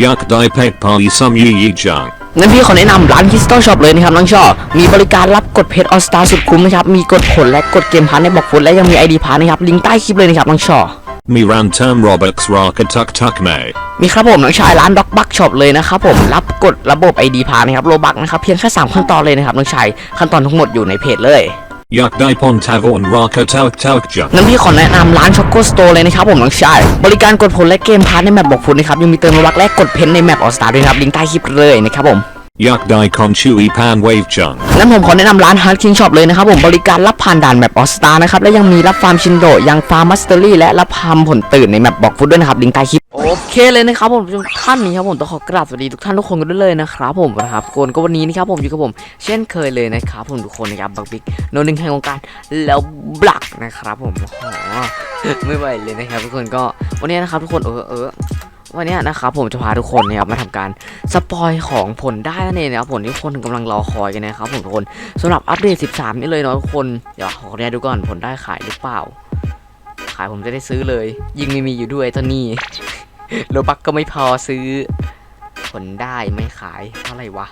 อยากได้เพชรพาลิซัมยี่ยี่จังงั้นพี่ขอแนะนำร้านคริสตัลช็อปเลยนะครับน้องชอบมีบริการรับกดเพจออสตาสุดคุ้มนะครับ มีกดผลและกดเกมพาร์ทในบอกฟุตและยังมีไอดีพาร์ทนะครับ ลิงก์ใต้คลิปเลยนะครับน้องชอบมีรันเติมโรบักส์รอกทุกทุกเมย์มีครับผมน้องชายร้านด็อกบักช็อปเลยนะครับผมรับกดระบบ ID พาร์ทนะครับโลบักนะครับเพียงแค่สามขั้นตอนเลยนะครับน้องชายขั้นตอนทั้งหมดอยู่ในเพจเลย อยากได้พอนทาวอนรอกทุกทุกจังงั้นพี่ขอแนะนำร้านช็อกโกสโตร์เลยนะครับผมน้องชายบริการกดผลและเกมพาร์ทในแมปบอกฟุตนะครับยังมีเติมโลบักและกดเพนในแมปออสตาด้วยนะครับลิงก์ใต้คลิปเลยนะครับผมอยากได้คอนชูอีพานเวฟจังงั้นผมขอแนะนำร้าน Hard King Shop เลยนะครับผมบริการรับผ่านด่านแมปออสตานะครับและยังมีรับฟาร์มชินโดยังฟาร์มมัสเตอรี่และรับฟาร์มผลตื่นในแมปบอกฟุตด้วยนะครับลิงก์ใต้คลิปโอ เคเลยนะครับผมทุกท่านนี้ครับผมต้องขอกราบสวัสดีทุกท่านทุกคนกันด้วยเลยนะครับผมนะครับคนก็วันนี้นะครับผมอยู่กับผม เช่นเคยเลยนะครับผมทุกคนนะครับบักบิ๊กโนนึงแห่งวงการแล้วบลักนะครับผมโอ้โหไม่ไหวเลยนะครับ ทุกคนก็วันนี้นะครับทุกคนเออเออวันนี้นะครับผมจะพาทุกคนนะครับมาทำการสปอยของผลได้นั่นเองนะครับผลที่ทุกคนกำลังรอคอยกันนะครับผมทุกคนสำหรับอัปเดต 13 นี่เลยเนาะทุกคนเดี๋ยวขอเรียนดูก่อนผลได้ขายหรือเปล่า ขายผมจะได้ซื้อเลย ยิ่งไม่มีอยู่ด้วยตอนนี้ โลบักก็ไม่พอซื้อ ผลได้ไม่ขายเท่าไหร่วะ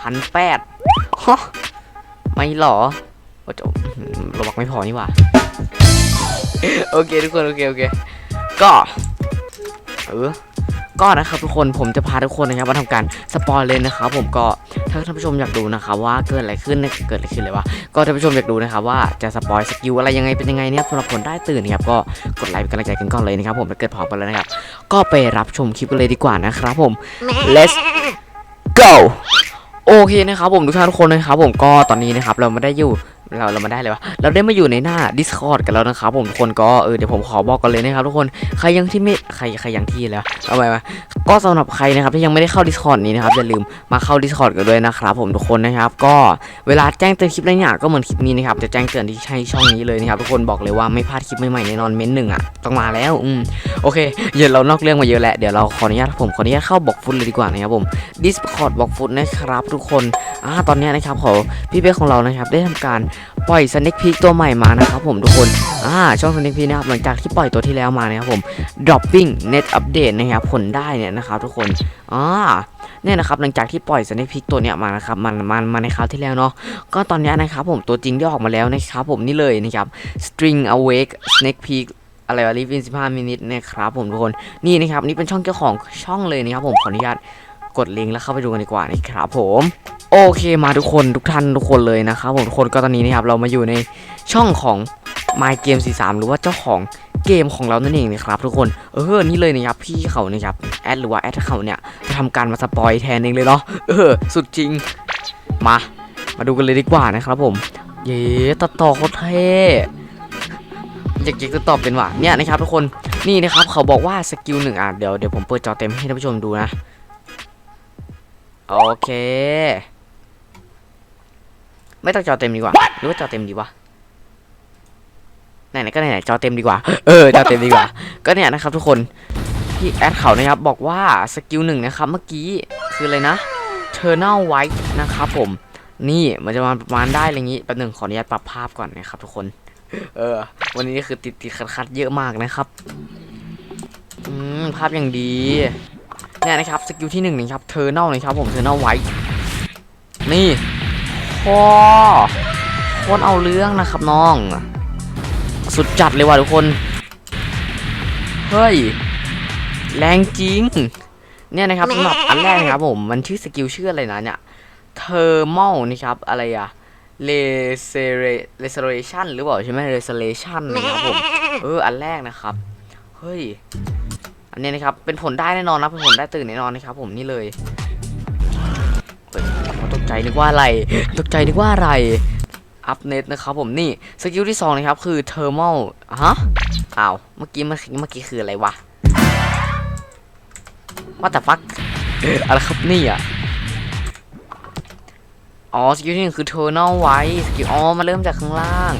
พันแปดฮะไม่หรอโอ้โหโลบักไม่พอนี่หว่าโอเคทุกคนโอเคโอเคก็เออก็นะครับทุกคนผมจะพาทุกคนนะครับมาทำการสปอยเลยนะครับผมก็ ถ้าท่านผู้ชมอยากดูนะครับว่าเกิดอะไรขึ้นเกิดอะไรขึ้นเลยวะก็ท่านผู้ชมอยากดูนะครับว่าจะสปอยสกิลอะไรยังไงเป็นยังไงเนี่ยสำหรับผลได้ตื่นนะครับก็กดไลค์เป็นกำลังใจกันก่อนเลยนะครับผมถ้าเกิดพร้อมกันแล้วนะครับก็ไปรับชมคลิปกันเลยดีกว่านะครับผม let's go โอเคนะครับผมทุกท่านทุกคนนะครับผมก็ตอนนี้นะครับเราไม่ได้อยู่ เราเรามาได้เลยวะเราได้มาอยู่ในหน้า Discord กันแล้วนะครับผมทุกคนก็เออเดี๋ยวผมขอบอกกันเลยนะครับทุกคนใครยังที่ไม่ใครใครยังที่แล้วเอาไปมาก็สำหรับใครนะครับที่ยังไม่ได้เข้า Discord นี้นะครับอย่าลืมมาเข้า Discord กันด้วยนะครับผมทุกคนนะครับ ก็เวลาแจ้งเตือนคลิปอะไรเนี่ยก็เหมือนคลิปนี้นะครับจะแจ้งเตือนที่ใช่ช่องนี้เลยนะครับทุกคนบอกเลยว่าไม่พลาดคลิปใหม่ๆแน่นอนเม้นต์หนึ่งอะต้องมาแล้วอืมโอเคเดี๋ยวเรานอกเรื่องมาเยอะแหล้วเดี๋ยวเราขออนุญาตผมขออนุญาตเข้าบอกฟุตเลยดีกว่านะครับผม Discord บอกฟุตนะครับทุกคนอ่าตอนนี้นะครับขอพี่เป๊กของเรานะครับได้ทำการ ปล่อยสเน็กพีกตัวใหม่มานะครับผมทุกคนอ่าช่องสเน็กพีนะครับหลังจากที่ปล่อยตัวที่แล้วมานะครับผม dropping net update นะครับผลได้เนี่ยนะครับทุกคนอ่าเนี่ยนะครับหลังจากที่ปล่อยสเน็กพีกตัวเนี้ยมานะครับมันมันมาในคราวที่แล้วเนาะก็ตอนนี้นะครับผมตัวจริงได้ออกมาแล้วนะครับผมนี่เลยนะครับ string awake snake peak อะไรวะ live in 15 minutes นะครับผมทุกคนนี่นะครับนี่เป็นช่องเจ้าของช่องเลยนะครับผมขออนุญาตกดลิงก์แล้วเข้าไปดูกันดีกว่านะครับผม โอเคมาทุกคนทุกท่านทุกคนเลยนะครับผมทุกคนก็ตอนนี้นะครับเรามาอยู่ในช่องของ My Game 43 หรือว่าเจ้าของเกมของเรานั่นเองนะครับทุกคนเออนี่เลยนะครับพี่เขานะครับแอดหรือว่าแอดเขาเนี่ยจะทำการมาสปอยแทนเองเลยเนาะเออสุดจริงมา มาดูกันเลยดีกว่านะครับผม เย้ตัดต่อโคตรเท่อยากจะตอบเป็นว่าเนี่ยนะครับทุกคนนี่นะครับเขาบอกว่าสกิลหนึ่งอะเดี๋ยวเดี๋ยวผมเปิดจอเต็มให้ท่านผู้ชมดูนะโอเค ไม่ต้องจอเต็มดีกว่า หรือว่าจอเต็มดีวะไหนๆก็ไหนๆจอเต็มดีกว่า เออจอเต็มดีกว่า ก็เนี่ยนะครับ ทุกคนที่แอดเขานะครับบอกว่าสกิลหนึ่งนะครับเมื่อกี้คืออะไรนะ Eternal White นะครับผม นี่มันจะมาประมาณได้อะไรอย่างงี้แป๊บหนึงขออนุญาตปรับภาพก่อนนะครับ ทุกคน เออ วันนี้คือติดติดขัดขัดๆเยอะมากนะครับอืมภาพอย่างดีเนี่ยนะครับสกิลที่หนึ่งนะครับเทอร์เนลนะครับผมเทอร์เนลไว้นี่ พอโคตรเอาเรื่องนะครับน้อง สุดจัดเลยว่ะทุกคน เฮ้ย แรงจริง เนี่ยนะครับสำหรับอันแรกนะครับผมมันชื่อสกิลชื่ออะไรนะเนี่ยเทอร์ม l นะครับ อะไรอะเลเซเรเลเซเรชันหรือเปล่าใช่ไหมเลเซเรชันนะครับผมเอออันแรกนะครับ เฮ้ย อันนี้นะครับ เป็นผลได้แน่นอนนะเป็นผลได้ตื่นแน่นอนนะครับผมนี่เลย ใจนึกว่าอะไร ตกใจนึกว่าอะไร อัพเน็ตนะครับผมนี่สกิลที่สองนะครับคือเทอร์ม l ฮะอ้าวเมื่อกี้เมื่อกี้เมื่อกี้คืออะไรวะว่าแต่ฟักอะไรครับนี่อะอ๋อสกิลที่หนึ่งคือ Eternal White สกิลอ๋อมาเริ่มจากข้างล่าง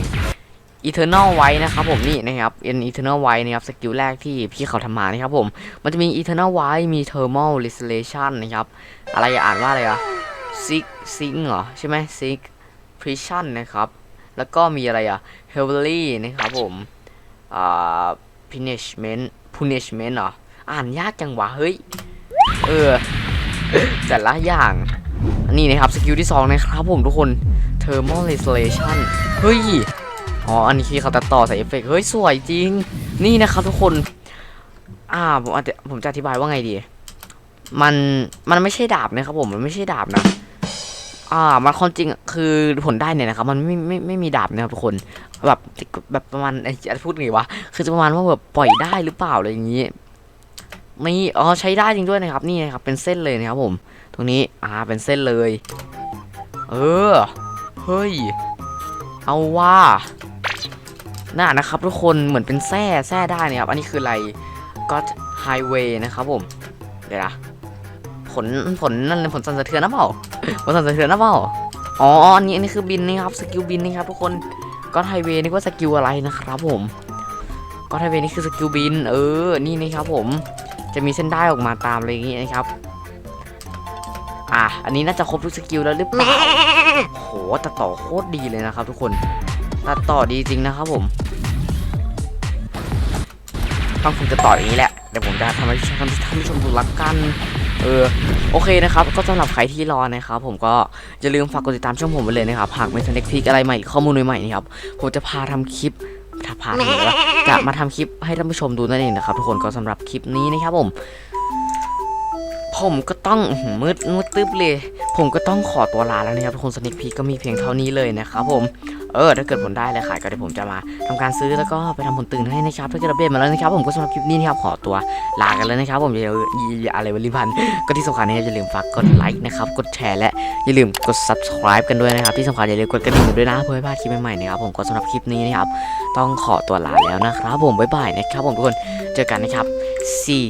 Eternal White นะครับผมนี่นะครับเป็น Eternal White นะครับสกิลแรกที่พี่เขาทำมานะครับผมมันจะมี Eternal White มี Thermal Restoration นะครับอะไรอ่านว่าอะไรอะ Sig Sig เหรอ ใช่ไหม Sig Precision นะครับ แล้วก็มีอะไรอะ Heavily นะครับผมอ่า Punishment Punishment เหรอ อ่านยากจังวะ เฮ้ย เออ แต่ละอย่างนี่นะครับ สกิลที่สองนะครับผมทุกคน thermal isolation เฮ้ย อ๋อ อันนี้คือเขาตัดต่อใส่เอฟเฟกต์เฮ้ย สวยจริง นี่นะครับทุกคน อ่า ผมอาจจะผมจะอธิบายว่าไงดี มัน มันไม่ใช่ดาบนะครับผม มันไม่ใช่ดาบนะ อ่ามันความจริงคือผลได้เนี่ยนะครับ มันไม่ไม่ไม่มีดาบนะครับทุกคนแบบแบบประมาณอจะพูดไงวะคือจะประมาณว่าแบบปล่อยได้หรือเปล่าอะไรอย่างนี้นี่อ๋อใช้ได้จริงด้วยนะครับ นี่นะครับเป็นเส้นเลยนะครับผม ตรงนี้อ่าเป็นเส้นเลย เออเฮ้ยเอาว่าน่านะครับ ทุกคนเหมือนเป็นแส้แส้ได้นะครับ อันนี้คืออะไร God Highway นะครับผม เดี๋ยวนะผลผลนั่นผลสั่นสะเทือนนะเปล่า ผลสั่นสะเทือนนะเปล่าอ๋ออันนี้อันนี้คือบินนะครับสกิลบินนะครับทุกคน God Highway นี่ว่าสกิลอะไรนะครับผม God Highway นี่คือสกิลบิน เออนี่นะครับผมจะมีเส้นได้ออกมาตามอะไรอย่างงี้นะครับ อะอันนี้น่าจะครบทุกสกิลแล้วหรือเปล่าโหตัดต่อโคตรดีเลยนะครับ ทุกคนตัดต่อดีจริงนะครับผมต้องผมจะต่ออย่างนี้แหละเดี๋ยวผมจะทำให้ท่านท่านผู้ชมดูรักกัน เออโอเคนะครับ ก็สำหรับใครที่รอนะครับ ผมก็อย่าลืมฝากกดติดตามช่องผมไว้เลยนะครับ หากมีสเน็กพีกอะไรใหม่ข้อมูลใหม่ๆนี่ครับ ผมจะพาทำคลิปถ้าพาทำอะไรวะจะมาทำคลิปให้ท่านผู้ชมดูนั่นเองนะครับ ทุกคนก็สำหรับคลิปนี้นะครับผม ผมก็ต้องมืดมืดตึ๊บเลย ผมก็ต้องขอตัวลาแล้วนะครับทุกคนสนิคพีก็มีเพียงเท่านี้เลยนะครับผม เออถ้าเกิดผลได้เลยขายก็เดี๋ยวผมจะมาทำการซื้อแล้วก็ไปทำผลตื่นให้นะครับถ้าเกิดอัปเดตมาแล้วนะครับ ผมก็สำหรับคลิปนี้นะครับขอตัวลากันแล้วนะครับ ผมอย่าอย่าอะไรวะลิพันธ์ก็ที่สำคัญนะครับอย่าลืมฝากกดไลค์นะครับกดแชร์และอย่าลืมกด subscribe กันด้วยนะครับที่สำคัญอย่าลืมกดกระดิ่งด้วยนะเพื่อไม่พลาดคลิปใหม่ๆนะครับผมก็สำหรับคลิปนี้นะครับต้องขอตัวลาแล้วนะครับ ผมบ๊ายบายนะครับ ผมทุกคนเจอกันนะครับ see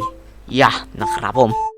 ya นะครับผม